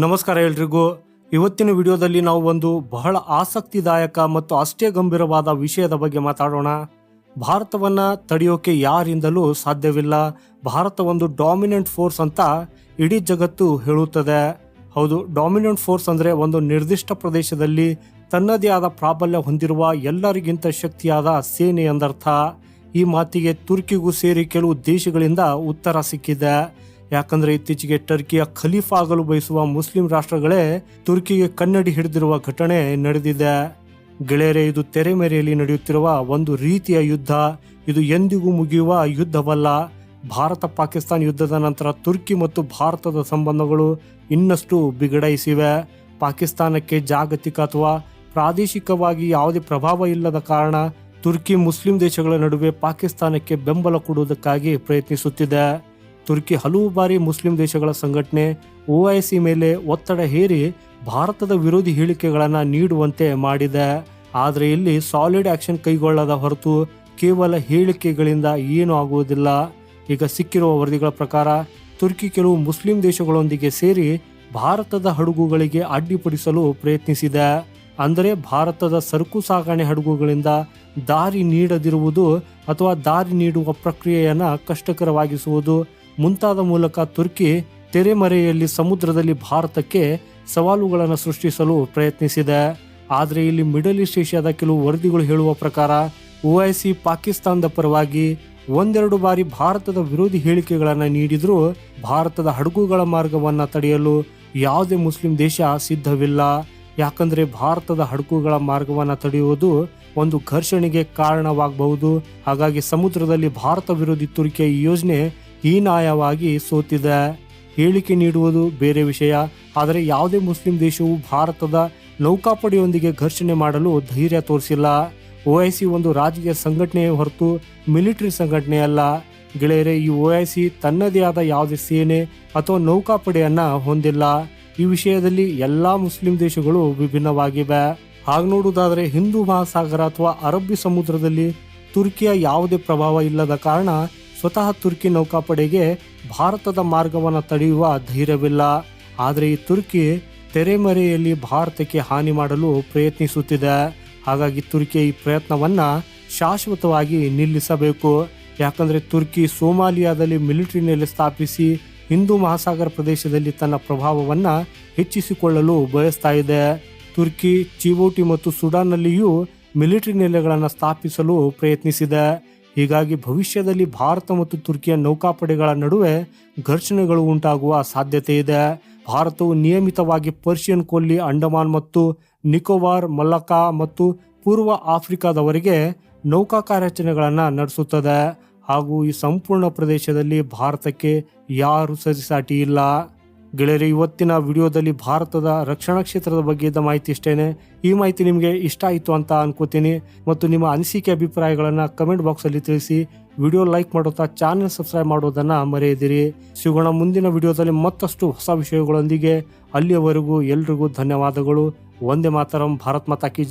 ನಮಸ್ಕಾರ ಎಲ್ರಿಗೂ. ಇವತ್ತಿನ ವಿಡಿಯೋದಲ್ಲಿ ನಾವು ಒಂದು ಬಹಳ ಆಸಕ್ತಿದಾಯಕ ಮತ್ತು ಅಷ್ಟೇ ಗಂಭೀರವಾದ ವಿಷಯದ ಬಗ್ಗೆ ಮಾತಾಡೋಣ. ಭಾರತವನ್ನ ತಡೆಯೋಕೆ ಯಾರಿಂದಲೂ ಸಾಧ್ಯವಿಲ್ಲ. ಭಾರತ ಒಂದು ಡಾಮಿನೆಂಟ್ ಫೋರ್ಸ್ ಅಂತ ಇಡೀ ಜಗತ್ತು ಹೇಳುತ್ತದೆ. ಹೌದು, ಡಾಮಿನೆಂಟ್ ಫೋರ್ಸ್ ಅಂದ್ರೆ ಒಂದು ನಿರ್ದಿಷ್ಟ ಪ್ರದೇಶದಲ್ಲಿ ತನ್ನದೇ ಆದ ಪ್ರಾಬಲ್ಯ ಹೊಂದಿರುವ ಎಲ್ಲರಿಗಿಂತ ಶಕ್ತಿಯಾದ ಸೇನೆ ಎಂದರ್ಥ. ಈ ಮಾತಿಗೆ ತುರ್ಕಿಗೂ ಸೇರಿ ಕೆಲವು ದೇಶಗಳಿಂದ ಉತ್ತರ ಸಿಕ್ಕಿದೆ. ಯಾಕಂದ್ರೆ ಇತ್ತೀಚೆಗೆ ಟರ್ಕಿಯ ಖಲೀಫ್ ಆಗಲು ಬಯಸುವ ಮುಸ್ಲಿಂ ರಾಷ್ಟ್ರಗಳೇ ತುರ್ಕಿಗೆ ಕನ್ನಡಿ ಹಿಡಿದಿರುವ ಘಟನೆ ನಡೆದಿದೆ. ಗೆಳೆಯರೆ, ಇದು ತೆರೆಮೆರೆಯಲ್ಲಿ ನಡೆಯುತ್ತಿರುವ ಒಂದು ರೀತಿಯ ಯುದ್ಧ. ಇದು ಎಂದಿಗೂ ಮುಗಿಯುವ ಯುದ್ಧವಲ್ಲ. ಭಾರತ ಪಾಕಿಸ್ತಾನ ಯುದ್ಧದ ನಂತರ ತುರ್ಕಿ ಮತ್ತು ಭಾರತದ ಸಂಬಂಧಗಳು ಇನ್ನಷ್ಟು ಬಿಗಡಾಯಿಸಿವೆ. ಪಾಕಿಸ್ತಾನಕ್ಕೆ ಜಾಗತಿಕ ಅಥವಾ ಪ್ರಾದೇಶಿಕವಾಗಿ ಯಾವುದೇ ಪ್ರಭಾವ ಇಲ್ಲದ ಕಾರಣ ತುರ್ಕಿ ಮುಸ್ಲಿಂ ದೇಶಗಳ ನಡುವೆ ಪಾಕಿಸ್ತಾನಕ್ಕೆ ಬೆಂಬಲ ಕೊಡುವುದಕ್ಕಾಗಿ ಪ್ರಯತ್ನಿಸುತ್ತಿದೆ. ತುರ್ಕಿ ಹಲವು ಬಾರಿ ಮುಸ್ಲಿಂ ದೇಶಗಳ ಸಂಘಟನೆ ಒಐಸಿ ಮೇಲೆ ಒತ್ತಡ ಹೇರಿ ಭಾರತದ ವಿರೋಧಿ ಹೇಳಿಕೆಗಳನ್ನು ನೀಡುವಂತೆ ಮಾಡಿದೆ. ಆದರೆ ಇಲ್ಲಿ ಸಾಲಿಡ್ ಆಕ್ಷನ್ ಕೈಗೊಳ್ಳದ ಹೊರತು ಕೇವಲ ಹೇಳಿಕೆಗಳಿಂದ ಏನೂ ಆಗುವುದಿಲ್ಲ. ಈಗ ಸಿಕ್ಕಿರುವ ವರದಿಗಳ ಪ್ರಕಾರ ತುರ್ಕಿ ಕೆಲವು ಮುಸ್ಲಿಂ ದೇಶಗಳೊಂದಿಗೆ ಸೇರಿ ಭಾರತದ ಹಡಗುಗಳಿಗೆ ಅಡ್ಡಿಪಡಿಸಲು ಪ್ರಯತ್ನಿಸಿದೆ. ಅಂದರೆ ಭಾರತದ ಸರಕು ಸಾಗಣೆ ಹಡಗುಗಳಿಂದ ದಾರಿ ನೀಡದಿರುವುದು ಅಥವಾ ದಾರಿ ನೀಡುವ ಪ್ರಕ್ರಿಯೆಯನ್ನು ಕಷ್ಟಕರವಾಗಿಸುವುದು ಮುಂತಾದ ಮೂಲಕ ತುರ್ಕಿ ತೆರೆಮರೆಯಲ್ಲಿ ಸಮುದ್ರದಲ್ಲಿ ಭಾರತಕ್ಕೆ ಸವಾಲುಗಳನ್ನು ಸೃಷ್ಟಿಸಲು ಪ್ರಯತ್ನಿಸಿದೆ. ಆದರೆ ಇಲ್ಲಿ ಮಿಡಲ್ ಈಸ್ಟ್ ಏಷ್ಯಾದ ಕೆಲವು ವರದಿಗಳು ಹೇಳುವ ಪ್ರಕಾರ ಒಐಸಿ ಪಾಕಿಸ್ತಾನದ ಪರವಾಗಿ ಒಂದೆರಡು ಬಾರಿ ಭಾರತದ ವಿರೋಧಿ ಹೇಳಿಕೆಗಳನ್ನು ನೀಡಿದರೂ ಭಾರತದ ಹಡಗುಗಳ ಮಾರ್ಗವನ್ನು ತಡೆಯಲು ಯಾವುದೇ ಮುಸ್ಲಿಂ ದೇಶ ಸಿದ್ಧವಿಲ್ಲ. ಯಾಕಂದರೆ ಭಾರತದ ಹಡಗುಗಳ ಮಾರ್ಗವನ್ನು ತಡೆಯುವುದು ಒಂದು ಘರ್ಷಣೆಗೆ ಕಾರಣವಾಗಬಹುದು. ಹಾಗಾಗಿ ಸಮುದ್ರದಲ್ಲಿ ಭಾರತ ವಿರೋಧಿ ತುರ್ಕಿಯ ಈ ಯೋಜನೆ ಹೀನಾಯವಾಗಿ ಸೋತಿದೆ. ಹೇಳಿಕೆ ನೀಡುವುದು ಬೇರೆ ವಿಷಯ. ಆದರೆ ಯಾವುದೇ ಮುಸ್ಲಿಂ ದೇಶವು ಭಾರತದ ನೌಕಾಪಡೆಯೊಂದಿಗೆ ಘರ್ಷಣೆ ಮಾಡಲು ಧೈರ್ಯ ತೋರಿಸಿಲ್ಲ. ಓಐಸಿ ಒಂದು ರಾಜಕೀಯ ಸಂಘಟನೆಯ ಹೊರತು ಮಿಲಿಟರಿ ಸಂಘಟನೆಯಲ್ಲ. ಗೆಳೆಯರೆ, ಈ ಓಐಸಿ ತನ್ನದೇ ಆದ ಯಾವುದೇ ಸೇನೆ ಅಥವಾ ನೌಕಾಪಡೆಯನ್ನ ಹೊಂದಿಲ್ಲ. ಈ ವಿಷಯದಲ್ಲಿ ಎಲ್ಲಾ ಮುಸ್ಲಿಂ ದೇಶಗಳು ವಿಭಿನ್ನವಾಗಿವೆ. ಹಾಗೆ ನೋಡುವುದಾದರೆ ಹಿಂದೂ ಮಹಾಸಾಗರ ಅಥವಾ ಅರಬ್ಬಿ ಸಮುದ್ರದಲ್ಲಿ ತುರ್ಕಿಯ ಯಾವುದೇ ಪ್ರಭಾವ ಇಲ್ಲದ ಕಾರಣ ಸ್ವತಃ ತುರ್ಕಿ ನೌಕಾಪಡೆಗೆ ಭಾರತದ ಮಾರ್ಗವನ್ನು ತಡೆಯುವ ಧೈರ್ಯವಿಲ್ಲ. ಆದರೆ ಈ ತುರ್ಕಿ ತೆರೆಮರೆಯಲ್ಲಿ ಭಾರತಕ್ಕೆ ಹಾನಿ ಮಾಡಲು ಪ್ರಯತ್ನಿಸುತ್ತಿದೆ. ಹಾಗಾಗಿ ತುರ್ಕಿ ಈ ಪ್ರಯತ್ನವನ್ನ ಶಾಶ್ವತವಾಗಿ ನಿಲ್ಲಿಸಬೇಕು. ಯಾಕಂದ್ರೆ ತುರ್ಕಿ ಸೋಮಾಲಿಯಾದಲ್ಲಿ ಮಿಲಿಟರಿ ನೆಲೆ ಸ್ಥಾಪಿಸಿ ಹಿಂದೂ ಮಹಾಸಾಗರ ಪ್ರದೇಶದಲ್ಲಿ ತನ್ನ ಪ್ರಭಾವವನ್ನ ಹೆಚ್ಚಿಸಿಕೊಳ್ಳಲು ಬಯಸ್ತಾ ಇದೆ. ತುರ್ಕಿ ಚಿವೋಟಿ ಮತ್ತು ಸುಡಾನ್ನಲ್ಲಿಯೂ ಮಿಲಿಟರಿ ನೆಲೆಗಳನ್ನು ಸ್ಥಾಪಿಸಲು ಪ್ರಯತ್ನಿಸಿದೆ. ಹೀಗಾಗಿ ಭವಿಷ್ಯದಲ್ಲಿ ಭಾರತ ಮತ್ತು ತುರ್ಕಿಯ ನೌಕಾಪಡೆಗಳ ನಡುವೆ ಘರ್ಷಣೆಗಳು ಉಂಟಾಗುವ ಸಾಧ್ಯತೆ ಇದೆ. ಭಾರತವು ನಿಯಮಿತವಾಗಿ ಪರ್ಷಿಯನ್ ಕೊಲ್ಲಿ, ಅಂಡಮಾನ್ ಮತ್ತು ನಿಕೋಬಾರ್ ಮಲ್ಲಕಾ ಮತ್ತು ಪೂರ್ವ ಆಫ್ರಿಕಾದವರೆಗೆ ನೌಕಾ ಕಾರ್ಯಾಚರಣೆಗಳನ್ನು ನಡೆಸುತ್ತದೆ. ಹಾಗೂ ಈ ಸಂಪೂರ್ಣ ಪ್ರದೇಶದಲ್ಲಿ ಭಾರತಕ್ಕೆ ಯಾರು ಸರಿಸಾಟಿ ಇಲ್ಲ. ಗೆಳೆಯರೆ, ಇವತ್ತಿನ ವಿಡಿಯೋದಲ್ಲಿ ಭಾರತದ ರಕ್ಷಣಾ ಕ್ಷೇತ್ರದ ಬಗ್ಗೆ ಇದ್ದ ಮಾಹಿತಿ ಇಷ್ಟೇನೆ. ಈ ಮಾಹಿತಿ ನಿಮಗೆ ಇಷ್ಟ ಆಯಿತು ಅಂತ ಅನ್ಕೋತೀನಿ. ಮತ್ತು ನಿಮ್ಮ ಅನಿಸಿಕೆ ಅಭಿಪ್ರಾಯಗಳನ್ನು ಕಮೆಂಟ್ ಬಾಕ್ಸಲ್ಲಿ ತಿಳಿಸಿ. ವಿಡಿಯೋ ಲೈಕ್ ಮಾಡುತ್ತಾ ಚಾನೆಲ್ ಸಬ್ಸ್ಕ್ರೈಬ್ ಮಾಡೋದನ್ನು ಮರೆಯದಿರಿ. ಸಿಗೋಣ ಮುಂದಿನ ವಿಡಿಯೋದಲ್ಲಿ ಮತ್ತಷ್ಟು ಹೊಸ ವಿಷಯಗಳೊಂದಿಗೆ. ಅಲ್ಲಿಯವರೆಗೂ ಎಲ್ರಿಗೂ ಧನ್ಯವಾದಗಳು. ಒಂದೇ ಮಾತರಂ, ಭಾರತ್ ಮಾತಾ ಕಿ